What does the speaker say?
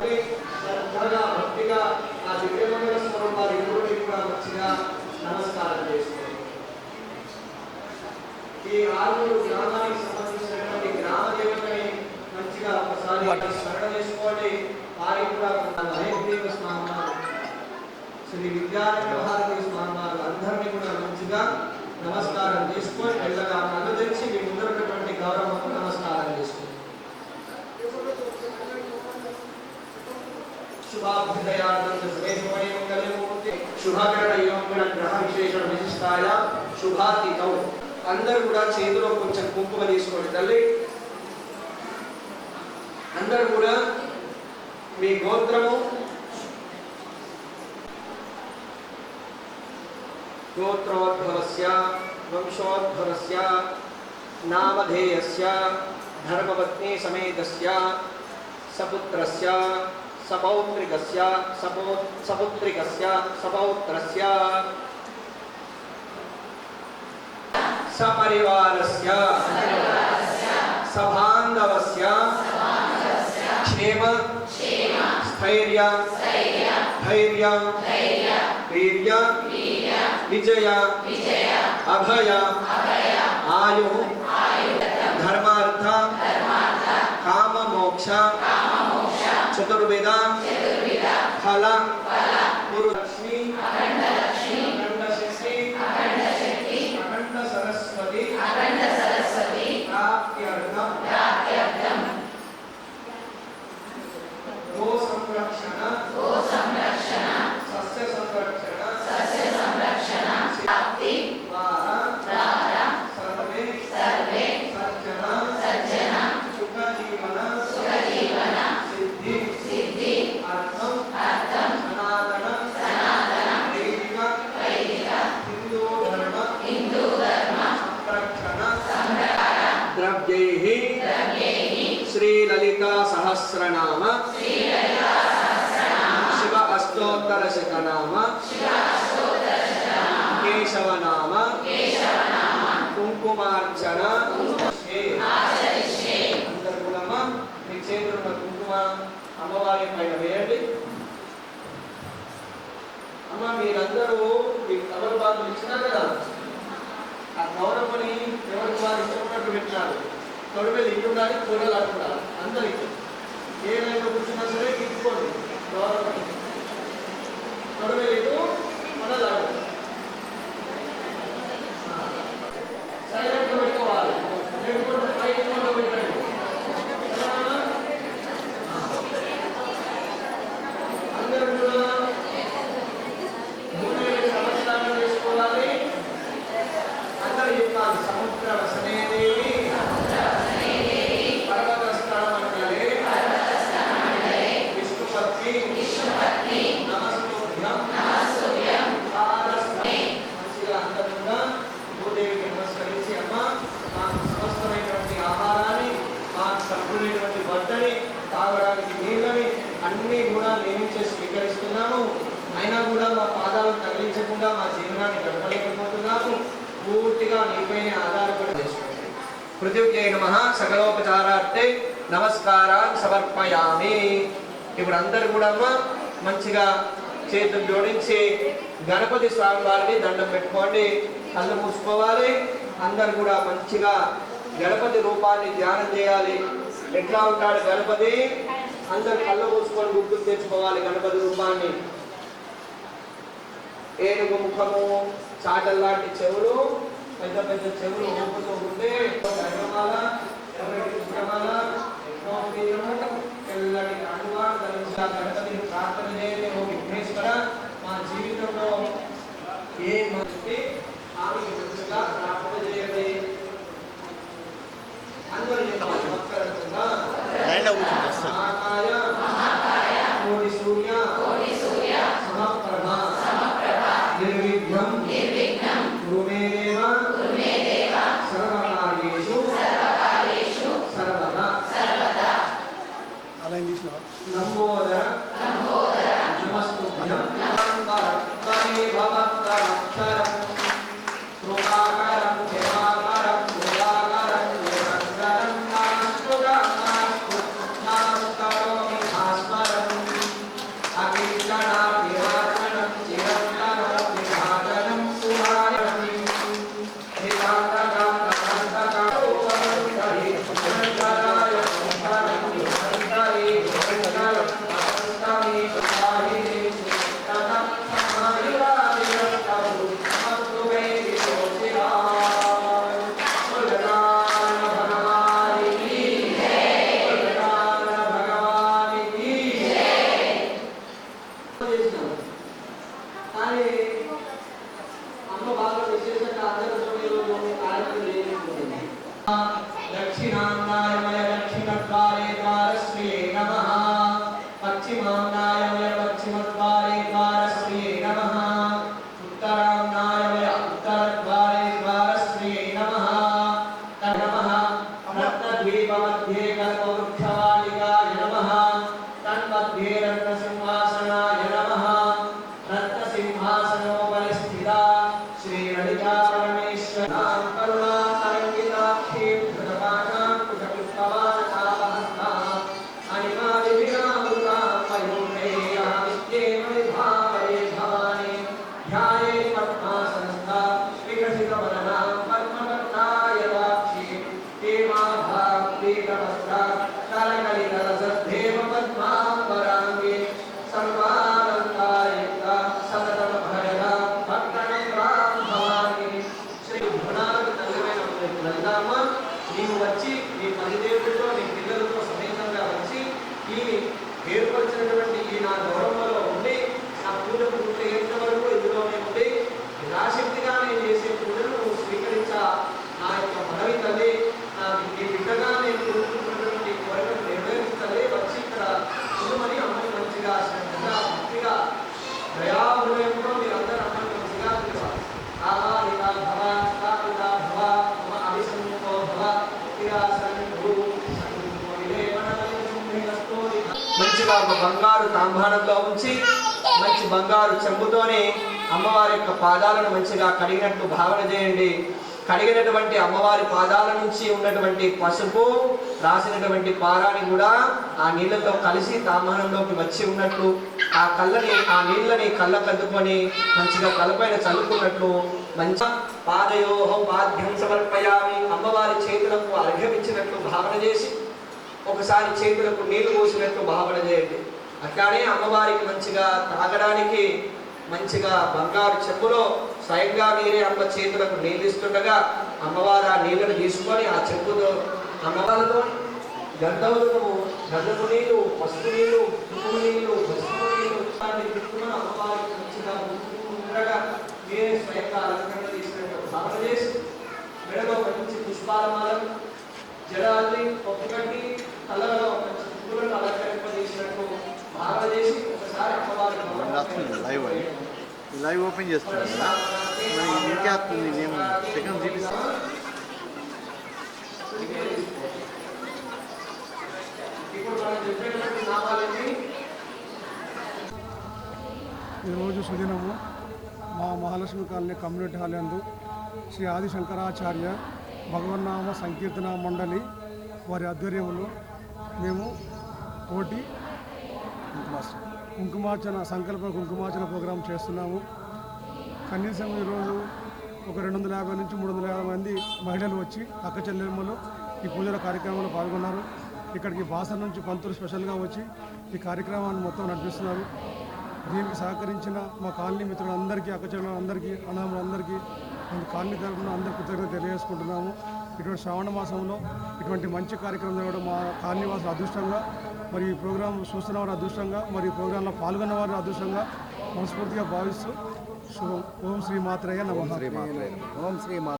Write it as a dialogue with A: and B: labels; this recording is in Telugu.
A: త్వరగా భక్తిగా ఆ ఇరువురికి కూడా మంచిగా నమస్కారం ఈ ఆరుగురు గ్రామానికి సంబంధించినటువంటి గ్రామ దేవతని మంచిగా ఒకసారి స్మరణ చేసుకోండి. వారికి కూడా హయగ్రీవ స్నానాలు శ్రీ విద్యారణ్య భారతి స్నానాలు అందరినీ కూడా మంచిగా నమస్కారం చేసుకొని వెళ్ళగా శుభకరణ యోగణ గ్రహ విశేషణ విశిష్టాయ శుభాతీతం అందరూ కూడా చేతిలో కొంచెం కుంకుమ తీసుకోండి తల్లి. అందరూ కూడా మీ గోత్రము గోత్రోద్భవస్య వంశోద్భవస్య నామధేయస్య ధర్మపత్ని సమేతస్య సపుత్రస్య सपौत्रिकस्य सपौ सपुत्रिकस्य सपौत्रस्य सपरिवारस्य क्षेम। स्थैर्य। धैर्य। वीर्य। विजय। अभय। आयु। धर्मार्थ। काममोक्ष। चतुर्वेदा चतुर्वेदा फलं फलं गुरु लक्ष्मी अखंड సహస్రనామ శివ అష్టోత్తర శతనామ కేశవనామ. కుంకుమార్చన. అందరు కూడా మీ కుంకుమ అమ్మవారి పైన వేయండి. అమ్మ మీరందరూ మీ తమలపాకులు ఇచ్చినారు కదా? ఆ గౌరవని ఎవరికి వారు ఇష్టపడినట్టు పెట్టినారు? తొడిమేలు ఇల్లు ఉండాలి కూరలు అంటున్నారు అందరికి. ఏ లైన్లో కూర్చున్నా సరే తీసుకోండి. గౌరవం తొడిమేలు ఇటు మనలు అటు పూర్తిగా నీపైనే ఆధారపడి చేసుకోండి పృథివ్యై నమ సకలోపచారార్థే నమస్కారాన్ని సమర్పయామి. ఇప్పుడు అందరు కూడా మంచిగా చేతులు జోడించి గణపతి స్వామి వారిని దండం పెట్టుకోండి. కళ్ళు మూసుకోవాలి. అందరు కూడా మంచిగా గణపతి రూపాన్ని ధ్యానం చేయాలి. ఎట్లా ఉంటాడు గణపతి? అందరు కళ్ళు మూసుకొని గుర్తుకు తెచ్చుకోవాలి గణపతి రూపాన్ని. ఏనుగు ముఖము చాటల్లాంటి చెవులు పెద్ద పెద్ద చెవులు ఊపుతూ ఉంటే తెల్లటి గణపతిని ప్రార్థన చేయండి ఓ విఘ్నేశ్వర. మా జీవితంలో ఏ మంచి ఆమెకి మంచిగా ప్రార్థన చేయండి. అందరూ మహాకాయ కోటి సూర్య నమస్కారం లలితామ్మ నీవు వచ్చి నీ పనిదేవుడితో నీ పిల్లలతో సమేతంగా వచ్చి ఈ ఏర్పరిచినటువంటి ఈ నా గౌరవంలో ఉండి నా పూజ పూర్తయ్యేంత వరకు ఒక బంగారు తాంబారంలో ఉంచి మంచి బంగారు చెంబుతోనే అమ్మవారి యొక్క పాదాలను మంచిగా కడిగినట్టు భావన చేయండి. కడిగినటువంటి అమ్మవారి పాదాల నుంచి ఉన్నటువంటి పసుపు రాసినటువంటి పారాన్ని కూడా ఆ నీళ్ళతో కలిసి తాంబారంలోకి వచ్చి ఉన్నట్లు ఆ కళ్ళని ఆ నీళ్ళని కళ్ళ కద్దుకొని మంచిగా కలపైన చల్లుకున్నట్లు మంచి పాదయోహం పాద్యం సమర్పయామి అమ్మవారి చేతులకు అర్ఘ్యం ఇచ్చినట్లు భావన చేసి ఒకసారి చేతులకు నీళ్ళు పోసినట్టు భావన చేయండి అట్లానే అమ్మవారికి మంచిగా తాగడానికి మంచిగా బంగారు చెప్పులో స్వయంగా మీరే అమ్మ చేతులకు నీళ్ళు ఇస్తుండగా అమ్మవారు ఆ నీళ్ళను తీసుకొని ఆ చెప్పుతో అమ్మవారితో గంధములతో గంధపు నీళ్ళు పసుపు నీళ్ళు ఉప్పు నీళ్ళు పసుపు నీళ్ళు అమ్మవారికి మంచిగా ఉండగా మీరే స్వయంగా అలంకరణ చేసినట్టు భావన చేసి మెడలో మంచి పుష్పాలమాలను జలాన్ని కట్టి అలంకరింపజేసినట్టు ఒకసారి అమ్మవారి
B: లైవ్ అని. లైవ్ ఓపెన్ చేస్తున్నాను కదా. మరి ఇంకే వస్తుంది? నేను సెకండ్ చూపిస్తాను
A: నామాలన్నీ
C: ఈరోజు సుదినము మా మహాలక్ష్మి కాలనీ కమ్యూనిటీ హాల్ యందు శ్రీ ఆది శంకరాచార్య భగవన్నామ సంకీర్తన మండలి వారి ఆధ్వర్యంలో మేము కోటి కుంకుమార్చన. సంకల్ప కుంకుమార్చన ప్రోగ్రాం చేస్తున్నాము. కనీసం ఈరోజు ఒక రెండు వందల యాభై నుంచి మూడు వందల యాభై మంది మహిళలు వచ్చి అక్క చెల్లెమ్మలు ఈ పూజల కార్యక్రమంలో పాల్గొన్నారు. ఇక్కడికి బాసర్ నుంచి పంతులు స్పెషల్గా వచ్చి ఈ కార్యక్రమాన్ని మొత్తం నడిపిస్తున్నారు. దీనికి సహకరించిన మా కాలనీ మిత్రులందరికీ అక్క చెల్లెలందరికీ అనామలందరికీ కాలనీ తరఫున అందరికీ కృతజ్ఞత తెలియజేసుకుంటున్నాము. ఇటువంటి శ్రావణ మాసంలో ఇటువంటి మంచి కార్యక్రమం జరగడం మా కాలనీ అదృష్టంగా మరి ఈ ప్రోగ్రాం చూస్తున్న వారు అదృష్టంగా మరి ఈ ప్రోగ్రాంలో పాల్గొన్న వారు అదృష్టంగా మనస్ఫూర్తిగా భావిస్తూ శుభం. ఓం శ్రీ మాత్రయ్య నమ.
D: ఓం శ్రీ